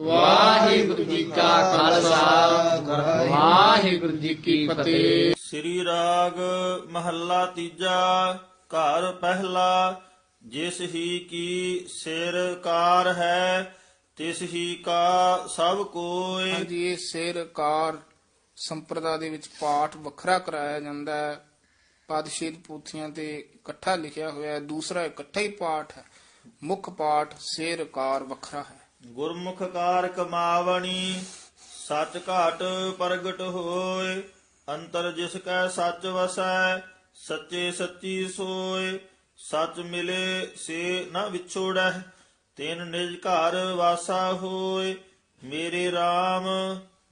ਵਾਹਿਗੁਰੂ ਜੀ ਕਾ ਖਾਲਸਾ। ਵਾਹਿਗੁਰੂ ਜੀ ਕੀ ਫਤਿਹ। ਸ੍ਰੀ ਰਾਗ ਮਹੱਲਾ ਤੀਜਾ ਘਰ ਪਹਿਲਾ ਜਿਸ ਹੀ ਕੀ ਸਿਰ ਕਾਰ ਹੈ ਤਿਸ ਹੀ ਕਾ ਸਭ ਕੋਇ ਹਾਂਜੀ ਇਹ ਸਿਰ ਕਾਰ ਸੰਪਰਦਾ ਦੇ ਵਿੱਚ ਪਾਠ ਵੱਖਰਾ ਕਰਾਇਆ ਜਾਂਦਾ ਹੈ। ਪਦਸ਼ੀਲ ਪੂਥੀਆਂ ਤੇ ਇਕੱਠਾ ਲਿਖਿਆ ਹੋਇਆ ਹੈ। ਦੂਸਰਾ ਇਕੱਠਾ ਹੀ ਪਾਠ ਹੈ। ਮੁੱਖ ਪਾਠ ਸਿਰ ਕਾਰ ਵੱਖਰਾ ਹੈ। ਗੁਰਮੁਖ ਕਾਰ ਕਮਾਵਣੀ, ਸੱਚ ਘਾਟ ਪ੍ਰਗਟ ਹੋਏ, ਅੰਤਰ ਜਿਸ ਕੈ ਸੱਚ ਵਸੈ, ਸੱਚੇ ਸੱਚੀ ਸੋਏ, ਸੱਚ ਮਿਲੇ ਸੇ ਨ ਵਿਛੋੜੈ ਤਿਨ ਨਿਜ ਘਰ ਵਾਸਾ ਹੋਏ, ਮੇਰੇ RAM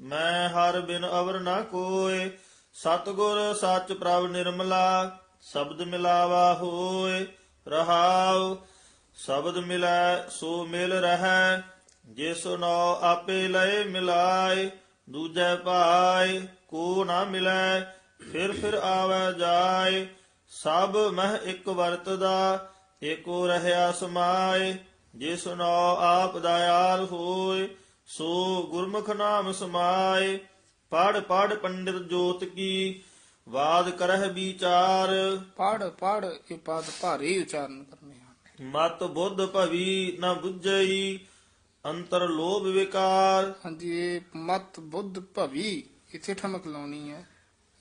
ਮੈਂ ਹਰ ਬਿਨ ਅਵਰ ਨਾ ਕੋਏ, ਸਤਗੁਰ ਸੱਚ ਪ੍ਰਭ ਨਿਰਮਲਾ, ਸ਼ਬਦ ਮਿਲਾਵਾ ਹੋਏ, ਰਹਾਉ, ਸ਼ਬਦ ਮਿਲੈ ਸੋ ਮਿਲ ਰਹੈ ਜਿਸ ਨੋ ਆਪੇ ਲਏ ਮਿਲਾਏ ਦੂਜੈ ਭਾਏ ਕੋ ਨਾ ਮਿਲੈ ਫਿਰ ਫਿਰ ਆਵੈ ਜਾਏ। ਸਭ ਮਹਿ ਇੱਕ ਵਰਤਦਾ ਏਕੋ ਰਹਿਆ ਸਮਾਏ। ਜਿਸ ਨੋ ਆਪ ਦਇਆਲ ਹੋਏ ਸੋ ਗੁਰਮੁਖ ਨਾਮ ਸਮਾਏ। ਪੜ ਪੜ ਪੰਡਿਤ ਜੋਤ ਕੀ ਵਾਦ ਕਰਹਿ ਵਿਚਾਰ। ਪੜ ਪੜ ਇਹ ਪਦ ਭਾਰੇ ਉਚਾਰਨ ਕਰਨੇ ਹਨ। ਮਤ ਬੁੱਧ ਭਵੀ ਨ ਬੁੱਝਈ ਅੰਤਰ ਲੋਭ ਵਿਕਾਰ। ਹਾਂਜੀ ਇਹ ਮਤ ਬੁੱਧ ਭਵੀ ਇੱਥੇ ਠਮਕ ਲਾਉਣੀ ਹੈ।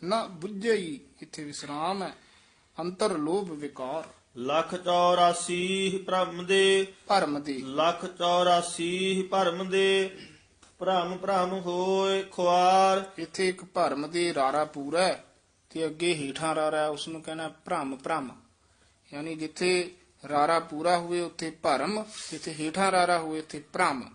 ਨਾ ਬੁੱਝਈ ਇੱਥੇ ਵਿਸਰਾਮ ਹੈ। ਅੰਤਰ ਲੋਭ ਵਿਕਾਰ। ਲੱਖ 84 ਭ੍ਰਮ ਦੇ। ਭਰਮ ਦੀ। ਲੱਖ 84 ਭਰਮ ਦੇ। ਭ੍ਰਮ ਭ੍ਰਮ ਹੋਏ ਖੁਆਰ। ਇੱਥੇ ਇੱਕ ਭਰਮ ਦੀ ਰਾਰਾ ਪੂਰਾ ਹੈ ਤੇ ਅੱਗੇ ਹੀਠਾਂ ਰਾਰਾ ਉਸ ਨੂੰ ਕਹਿਣਾ ਭ੍ਰਮ ਭ੍ਰਮ। ਯਾਨੀ ਜਿੱਥੇ ਰਾਰਾ ਪੂਰਾ ਹੋਵੇ ਉੱਥੇ ਭਰਮ, ਜਿੱਥੇ ਹੀਠਾਂ ਰਾਰਾ ਹੋਵੇ ਉੱਥੇ ਭ੍ਰਮ।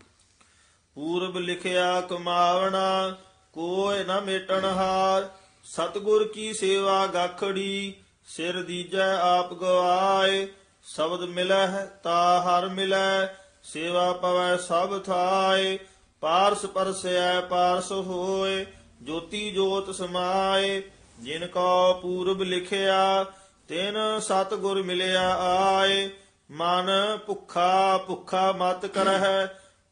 ਪੂਰਬ ਲਿਖਿਆ, ਕਮਾਵਣਾ, ਕੋਇ ਨਾ ਮੇਟਣ ਹਾਰ। ਸਤਗੁਰ ਕੀ ਸੇਵਾ ਗਾਖੜੀ, ਸਿਰ ਦੀਜੈ ਆਪ ਗਵਾਏ। ਸ਼ਬਦ ਮਿਲੈ ਤਾ ਹਰ ਮਿਲੈ ਸੇਵਾ ਪਵੈ ਸਭ ਥਾਏ। ਪਾਰਸ ਪਰਸੈ ਪਾਰਸ ਹੋਏ, ਜੋਤੀ ਜੋਤ ਸਮਾਏ। ਜਿਨ ਕੋ ਪੂਰਬ ਲਿਖਿਆ ਤਿਨ ਸਤਗੁਰ ਮਿਲਿਆ ਆਏ ਮਨ ਭੁੱਖਾ ਭੁੱਖਾ ਮਤ ਕਰਹਿ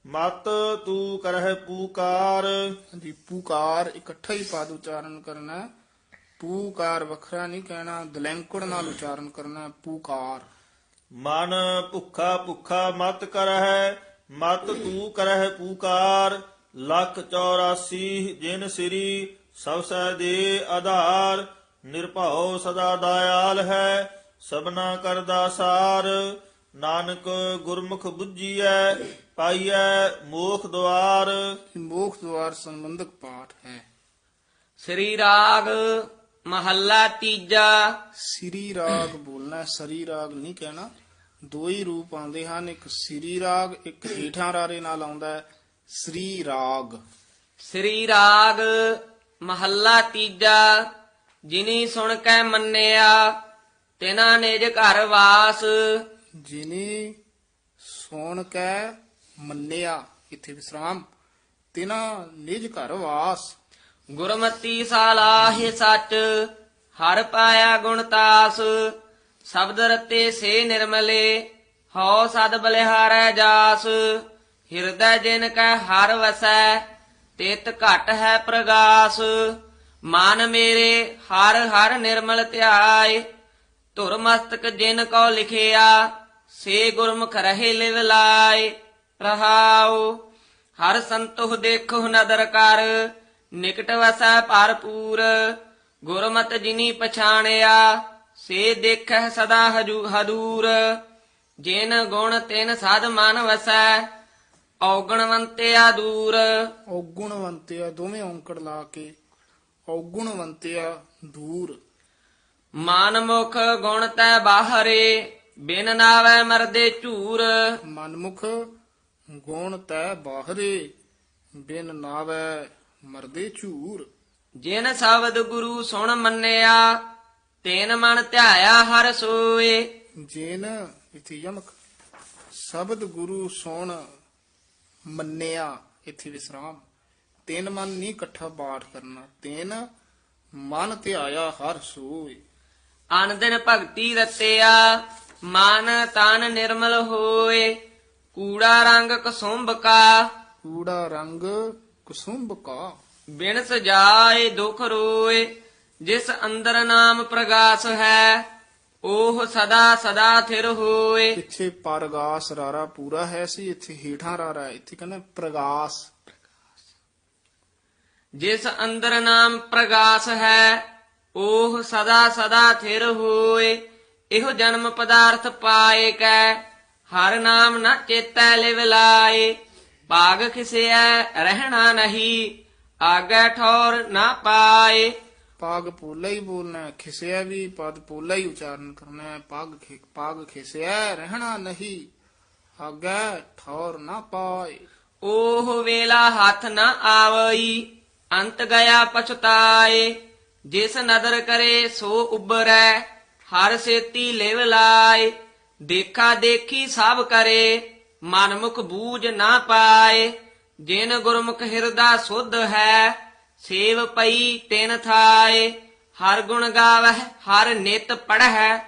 ਮਤ ਤੂੰ ਕਰਹਿ ਪੂਕਾਰ। ਹਾਂਜੀ ਪੂਕਾਰ ਇਕੱਠਾ ਹੀ ਪਦ ਉਚਾਰਨ ਕਰਨਾ ਹੈ। ਪੂਕਾਰ ਵੱਖਰਾ ਨਹੀਂ ਕਹਿਣਾ ਦਲੈਂਕੜ ਨਾਲ ਉਚਾਰਨ ਕਰਨਾ ਹੈ, ਪੂਕਾਰ। ਮਨ ਭੁੱਖਾ ਭੁੱਖਾ ਮਤ ਕਰਹਿ ਮਤ ਤੂੰ ਕਰਹਿ ਪੂਕਾਰ। ਲੱਖ 84 ਜਿਨ ਸ੍ਰੀ ਸਭ ਸੈ ਦੇ ਆਧਾਰ। ਨਿਰਭਉ ਸਦਾ ਦਇਆਲ ਹੈ ਸਭਨਾ ਕਰਦਾ ਸਾਰ। ਨਾਨਕ ਗੁਰਮੁਖ ਬੁੱਝੀਐ ਪਾਈਐ ਮੋਖ ਦੁਆਰ। ਮੋਖ ਦੁਆਰ ਸੰਬੰਧਕ ਪਾਠ ਹੈ। ਸ੍ਰੀ ਰਾਗ ਮਹੱਲਾ ਤੀਜਾ। ਸ੍ਰੀ ਰਾਗ ਬੋਲਣਾ ਹੈ, ਸਰੀ ਰਾਗ ਨਹੀਂ ਕਹਿਣਾ। ਦੋ ਹੀ ਰੂਪ ਆਉਂਦੇ ਹਨ ਇੱਕ ਸ੍ਰੀ ਰਾਗ ਇੱਕ ਹੀਠਾਂ ਰਾਰੇ ਨਾਲ ਆਉਂਦਾ ਹੈ। ਸ੍ਰੀ ਰਾਗ। ਸ੍ਰੀ ਰਾਗ ਮਹੱਲਾ ਤੀਜਾ। ਜਿਨੀ ਸੁਣ ਕੇ ਮੰਨਿਆ ਤਿਨਾ ਨਿਜ ਘਰ ਵਾਸ। ਜਿਨੇ ਸੋਣ ਕੈ ਮੰਨਿਆ ਇੱਥੇ ਵਿਸਰਾਮ ਤਿਨਾ ਨਿਜ ਘਰ ਵਾਸ। ਗੁਰਮਤੀ ਸਾਲਾਹਿ ਸੱਚ ਹਰ ਪਾਇਆ ਗੁਣਤਾਸ ਸ਼ਬਦ ਰਤੇ ਸੇ ਨਿਰਮਲੇ ਹਉ ਸਦ ਬਲਿਹਾਰੈ ਜਾਸ। ਹਿਰਦੈ ਜਿਨ ਕੈ ਹਰ ਵਸੈ ਤਿਤ ਘਟ ਹੈ ਪ੍ਰਗਾਸ। ਮਨ ਮੇਰੇ ਹਰ ਹਰ ਨਿਰਮਲ ਧਿਆਏ, ਧੁਰ ਮਸਤਕ ਜਿਨ ਕੋ ਲਿਖਿਆ, ਸੇ ਗੁਰਮੁਖ ਰਹੇ ਲਿਵ ਲਾਏ, ਰਹਾਉ। ਹਰ ਸੰਤੋਖ ਦੇਖੋ ਨਦਰ ਕਰ, ਨਿਕਟ ਵਸੈ ਭਰਪੂਰ। ਗੁਰਮਤ ਜਿਨੀ ਪਛਾਣਿਆ, ਸੇ ਦੇਖੈ ਸਦਾ ਹਜੂ ਹਦੂਰ। ਜਿਨ ਗੁਣ ਤਿਨ ਸਾਧ ਮਨ ਵਸੈ, ਔਗਣਵੰਤਿਆ ਦੂਰ। ਔਗੁਣਵੰਤਿਆ ਦੋਵੇਂ ਔਂਕੜ ਲਾ ਕੇ ਔਗੁਣਵੰਤਿਆ ਦੂਰ। ਮਨ ਮੁਖ ਗੁਣ ਤੈ ਬਾਹਰੇ ਬਿਨ ਨਾਵੈ ਮਰਦੇ ਝੂਰ। ਮਨਮੁਖ ਗੁਣ ਤੈ ਬਾਹਰੇ ਬਿਨ ਨਾਵੈ ਮਰਦੇ ਝੂਰ। ਜਿਨ ਸ਼ਬਦ ਗੁਰੂ ਸੁਣ ਮੰਨਿਆ ਤੈਨ ਮਨ ਧਿਆਇਆ ਹਰ ਸੋਏ। ਜੇਨ ਇਥੇ ਯਮਕ ਸ਼ਬਦ ਗੁਰੂ ਸੁਣ ਮੰਨਿਆ ਇਥੇ ਵਿਸਰਾਮ। ਤਿੰਨ ਮਨ ਨਹੀਂ ਇਕੱਠਾ ਪਾਠ ਕਰਨਾ ਤਿੰਨ ਮਨ ਧਿਆਇਆ ਹਰ ਸੋਏ। ਅਨ ਦਿਨ ਭਗਤੀ ਰਤਿਆ ਮਨ ਤਨ ਨਿਰਮਲ ਹੋਏ। ਕੂੜਾ ਰੰਗ ਕਸੁੰਭ ਕਾ ਕੂੜਾ ਰੰਗ ਕੁਸੁੰਭ ਕਾ ਬਿਨ ਸਜਾਏ ਦੁਖ ਰੋਏ ਜਿਸ ਅੰਦਰ ਨਾਮ ਪ੍ਰਗਾਸ ਹੈ ਉਹ ਸਦਾ ਸਦਾ ਥਿਰ ਹੋਏ। ਇੱਥੇ ਪਰਗਾਸ ਰਾਰਾ ਪੂਰਾ ਹੈ ਸੀ ਇੱਥੇ ਹੀਠਾਂ ਰਾਰਾ ਹੈ। ਇੱਥੇ ਕਹਿੰਦਾ ਪ੍ਰਗਾਸ। ਜਿਸ ਅੰਦਰ ਨਾਮ ਪ੍ਰਗਾਸ ਹੈ ਉਹ ਸਦਾ ਸਦਾ ਥਿਰ ਹੋਏ ਇਹੋ ਜਨਮ ਪਦਾਰਥ ਪਾਏ ਕੈ ਹਰ ਨਾਮ ਨਾ ਚੇਤੈ ਲਿਵ ਲਾਏ। ਭਾਗ ਖਿਸਿਐ ਰਹਿਣਾ ਨਹੀਂ ਆਗੇ ਠੌਰ ਨਾ ਪਾਏ। ਪਾਗ ਪੋਲਾ ਹੀ ਬੋਲਣਾ ਖਿਸਿਆ ਵੀ ਪਦ ਪੋਲਾ ਹੀ ਉਚਾਰਨ ਕਰਨਾ ਹੈ। ਪਾਗ ਖਿ- ਪਾਗ ਖਿਸਿਆ ਰਹਿਣਾ ਨਹੀਂ ਆਗੇ ਠੌਰ ਨਾ ਪਾਏ। ਉਹ ਵੇਲਾ ਹੱਥ ਨਾ ਆਵਈ ਅੰਤ ਗਿਆ ਪਛਤਾਏ, ਜਿਸ ਨਦਰ ਕਰੇ ਸੋ ਉਬਰੈ ਹਰ ਸੇਤੀ ਲਿਵ ਲਾਏ, ਦੇਖਾ ਦੇਖੀ ਸਭ ਕਰੇ ਮਨ ਬੂਝ ਨਾ ਪਾਏ, ਜਿਨ ਗੁਰਮੁਖ ਹਿਰਦਾ ਸੁਧ ਹੈ, ਸੇਵ ਪਈ ਤਿਨ ਥਾਏ, ਹਰ ਗੁਣ ਗਾਵਹਿ, ਹਰ ਨਿਤ ਪੜਹਿ,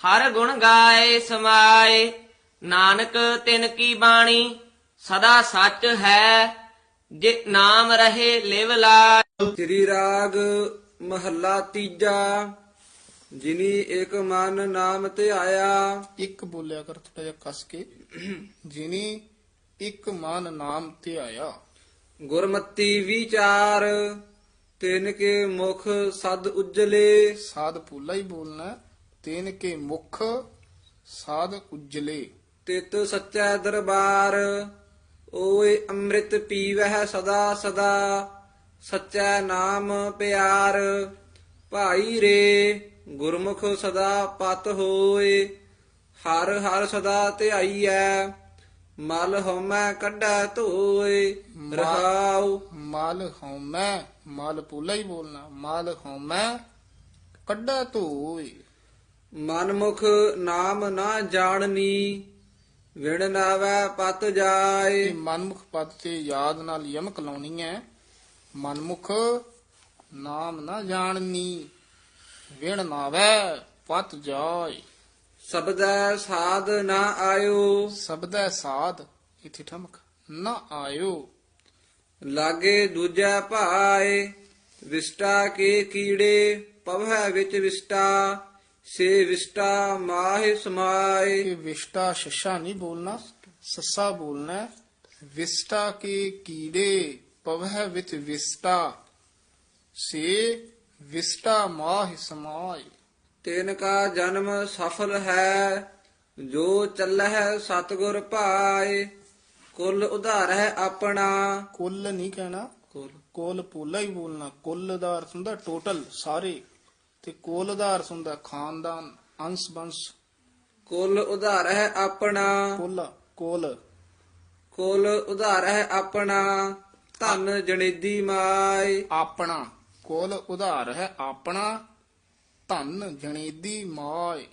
ਹਰ ਗੁਣ ਗਾਏ ਸਮਾਏ, ਨਾਨਕ ਤਿਨ ਕੀ ਬਾਣੀ, ਸਦਾ ਸੱਚ ਹੈ ਜੇ ਨਾਮ ਰਹੇ ਲਿਵ ਲਾ ਸ੍ਰੀ ਰਾਗ ਮਹੱਲਾ ਤੀਜਾ ਜਿਨੀ ਇੱਕ ਮਨ ਨਾਮ ਤੇ ਆਇਆ। ਇੱਕ ਬੋਲਿਆ ਕਰ ਥੋੜਾ ਜਿਹਾ ਕਸ ਕੇ। ਜਿਨੀ ਇੱਕ ਮਨ ਨਾਮ ਤੇ ਆਇਆ। ਗੁਰਮਤੀ ਵਿਚਾਰ ਤਿਨ ਕੇ ਮੁਖ ਸਦ ਉਜਲੇ। ਸਾਧ ਪੋਲਾ ਹੀ ਬੋਲਣਾ। ਤੇਨ ਕੇ ਮੁਖ ਸਾਧ ਉਜਲੇ। ਤਿਤ ਸੱਚਾ ਦਰਬਾਰ ਓਏ ਅੰਮ੍ਰਿਤ ਪੀਵਹਿ ਸਦਾ ਸਦਾ ਸੱਚਾ ਨਾਮ ਪਿਆਰ। ਭਾਈ ਰੇ ਗੁਰਮੁਖ ਸਦਾ ਪਤ ਹੋਏ ਹਰ ਹਰ ਸਦਾ ਧਿਆਈਐ ਮਲ ਹਉਮੈ ਕੱਢੈ ਧੋਏ ਰਹਾਉ। ਮਲ ਹਉਮੈ ਮਲ ਪੋਲਾ ਹੀ ਬੋਲਣਾ ਮਲ ਹਉਮੈ ਕੱਢਾ ਧੋਏ। ਮਨਮੁਖ ਨਾਮ ਨਾ ਜਾਣਨੀ ਵਿਣ ਨਾਵੈ ਪਤ ਜਾਏ। ਇਹ ਮਨਮੁਖ ਪਦ ਤੇ ਯਾਦ ਨਾਲ ਯਮਕ ਲਾਉਣੀ ਹੈ। ਮਨਮੁਖ ਨਾਮ ਨਾ ਜਾਣਨੀ। ਵਿਣ ਨਾਵੈ ਪਤ ਜਾਏ। ਸਬਦੈ ਸਾਧ ਨਾ ਆਇਓ। ਸਬਦੈ ਸਾਧ ਇਥੇ ਠਮਕ ਨਾ ਆਇਓ। ਲਾਗੇ ਦੂਜਾ ਭਾਏ ਵਿਸਟਾ ਕੇ ਕੀੜੇ ਪਵੈ ਵਿੱਚ ਵਿਸਟਾ। ਸੇ ਵਿਸਟਾ ਮਾਹਿ ਸਮਾਏ। ਇਹ ਵਿਸ਼ਟਾ ਸ਼ਸ਼ਾ ਨਹੀਂ ਬੋਲਣਾ ਸੱਸਾ ਬੋਲਣਾ ਹੈ। ਵਿਸਟਾ ਕੇ ਕੀੜੇ ਪਵਹਿ ਵਿੱਚ ਵਿਸਟਾ। ਸੇ ਵਿਸਟਾ ਮਾਹਿ ਸਮਾਏ। ਤਿਨ ਕਾ ਜਨਮ ਸਫਲ ਹੈ ਜੋ ਚੱਲਹਿ ਸਤਗੁਰ ਭਾਏ ਕੁੱਲ ਉਧਾਰ ਹੈ ਆਪਣਾ। ਕੁੱਲ ਨਹੀਂ ਕਹਿਣਾ। ਕੁੱਲ। ਪੋਲਾ ਹੀ ਬੋਲਣਾ। ਕੁੱਲ ਦਾ ਅਰਥ ਹੁੰਦਾ ਟੋਟਲ ਸਾਰੇ। ਤੇ ਕੁੱਲ ਅਰਥ ਹੁੰਦਾ ਖਾਨਦਾਨ ਅੰਸ਼ ਬੰਸ਼। ਕੁੱਲ ਉਧਾਰ ਹੈ ਆਪਣਾ ਕੁੱਲ ਕੁੱਲ। ਕੁੱਲ ਉਧਾਰ ਹੈ ਆਪਣਾ ਧਨ ਜਣੇਦੀ ਮਾਏ ਆਪਣਾ ਕੁੱਲ ਉਧਾਰ ਹੈ ਆਪਣਾ ਧਨ ਜਣੇਦੀ ਮਾਏ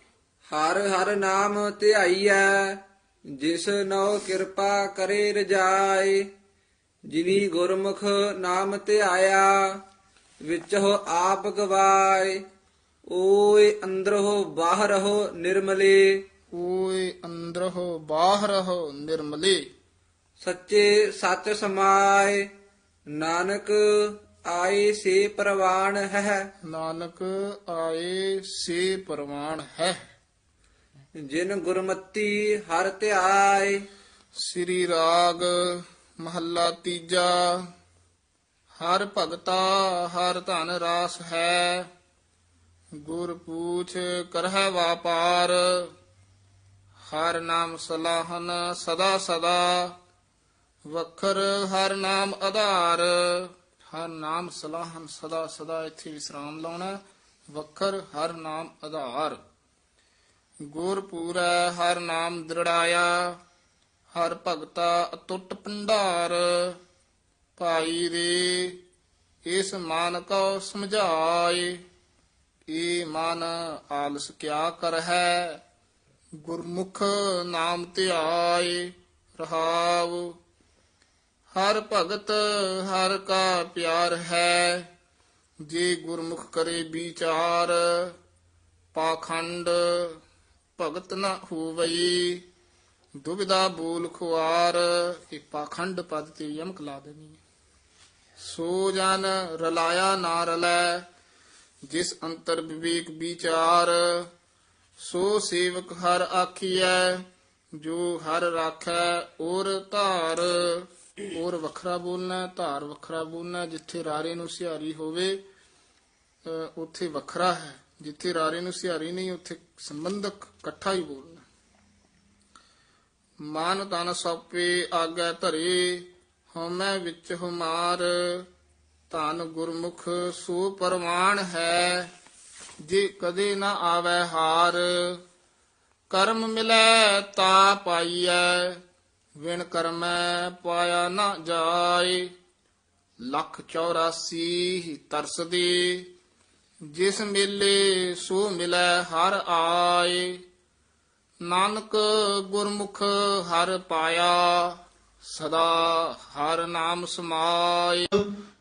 ਹਰ ਹਰ ਨਾਮ ਧਿਆਈਐ ਜਿਸ ਨੋ ਕਿਰਪਾ ਕਰੇ ਰਜਾਏ ਜਿਨੀ ਗੁਰਮੁਖ ਨਾਮ ਧਿਆਇਆ ਵਿੱਚ ਹੋ ਆਪ ਗਵਾਏ ਓਏ ਅੰਦਰੋ ਬਾਹਰੋ ਨਿਰਮਲੇ। ਓਏ ਅੰਦਰਹੁ ਬਾਹਰਹੁ ਨਿਰਮਲੇ। ਸੱਚੇ ਸੱਚ ਸਮਾਏ ਨਾਨਕ ਆਏ ਸੇ ਪ੍ਰਵਾਨ ਹੈ। ਨਾਨਕ ਆਏ ਸੇ ਪਰਵਾਨ ਹੈ। ਜਿਨ ਗੁਰਮਤੀ ਹਰ ਧਿਆਏ। ਸ੍ਰੀ ਰਾਗ ਮਹੱਲਾ ਤੀਜਾ ਹਰ ਭਗਤਾ ਹਰ ਧਨ ਰਾਸ ਹੈ। ਗੁਰ ਪੂਛ ਕਰਹਿ ਵਾਪਾਰ, ਹਰ ਨਾਮ ਸਲਾਹਨ ਸਦਾ ਸਦਾ, ਵਖਰ ਹਰ ਨਾਮ ਆਧਾਰ, ਹਰ ਨਾਮ ਸਲਾਹਨ ਸਦਾ ਸਦਾ, ਇੱਥੇ ਵਿਸਰਾਮ ਲਾਉਣਾ, ਵਖਰ ਹਰ ਨਾਮ ਆਧਾਰ। ਗੁਰ ਪੂਰੈ, ਹਰ ਨਾਮ ਦ੍ਰਿੜਾਇਆ, ਹਰ ਭਗਤਾ ਅਟੁੱਟ ਭੰਡਾਰ, ਭਾਈ ਰੇ ਇਸ ਮਨ ਕੋ ਸਮਝਾਏ। ਏ ਮਨ ਆਲਸ ਕਿਆ ਕਰ ਹੈ ਗੁਰਮੁਖ ਨਾਮ ਧਿਆਏ ਰਹਾਵ। ਹਰ ਭਗਤ ਹਰ ਕਾ ਪਿਆਰ ਹੈ। ਜੇ ਗੁਰਮੁਖ ਕਰੇ ਵਿਚਾਰ, ਪਾਖੰਡ ਭਗਤ ਨਾ ਹੋਵਈ। ਦੁਬਿਧਾ ਬੋਲ ਖੁਆਰ, ਇਹ ਪਾਖੰਡ ਪਦ ਤੇ ਯਮਕ ਲਾ ਦੇਣੀ ਸੋ ਜਨ ਰਲਾਇਆ ਨਾ ਰਲੈ ਜਿਸ ਅੰਤਰ ਵਿਵੇਕ ਵਿਚਾਰ ਸੋ ਸੇਵਕ ਹਰ ਆਖੀਐ ਜੋ ਹਰ ਰਾਖੈ ਔਰ ਧਾਰ। ਔਰ ਵੱਖਰਾ ਬੋਲਣਾ ਧਾਰ ਵੱਖਰਾ ਬੋਲਣਾ ਹੈ। ਜਿੱਥੇ ਰਾਰੇ ਨੂੰ ਸਿਹਾਰੀ ਹੋਵੇ ਅ, ਉੱਥੇ ਵੱਖਰਾ ਹੈ। ਜਿੱਥੇ ਰਾਰੇ ਨੂੰ ਸਿਹਾਰੀ ਨਹੀਂ ਉੱਥੇ ਸੰਬੰਧਕ ਇਕੱਠਾ ਹੀ ਬੋਲਣਾ। ਮਾਨ ਤਨ ਸੋਪੇ ਆਗੇ ਧਰੇ ਹਉਮੈ ਵਿੱਚ ਹਮਾਰ ਧਨ ਗੁਰਮੁਖ, ਸੋ ਪਰਮਾਨ ਹੈ, ਜੇ ਕਦੇ ਨਾ ਆਵੇ ਹਾਰ। ਕਰਮ ਮਿਲੈ ਤਾ ਪਾਈਐ, ਵਿਣ ਕਰਮੈ ਪਾਇਆ ਨਾ ਜਾਏ। ਲੱਖ 84 ਤਰਸਦੇ, ਜਿਸ ਮੇਲੇ ਸੋ ਮਿਲੈ ਹਰ ਆਏ। ਨਾਨਕ ਗੁਰਮੁਖ ਹਰ ਪਾਇਆ, ਸਦਾ ਹਰ ਨਾਮ ਸਮਾਏ।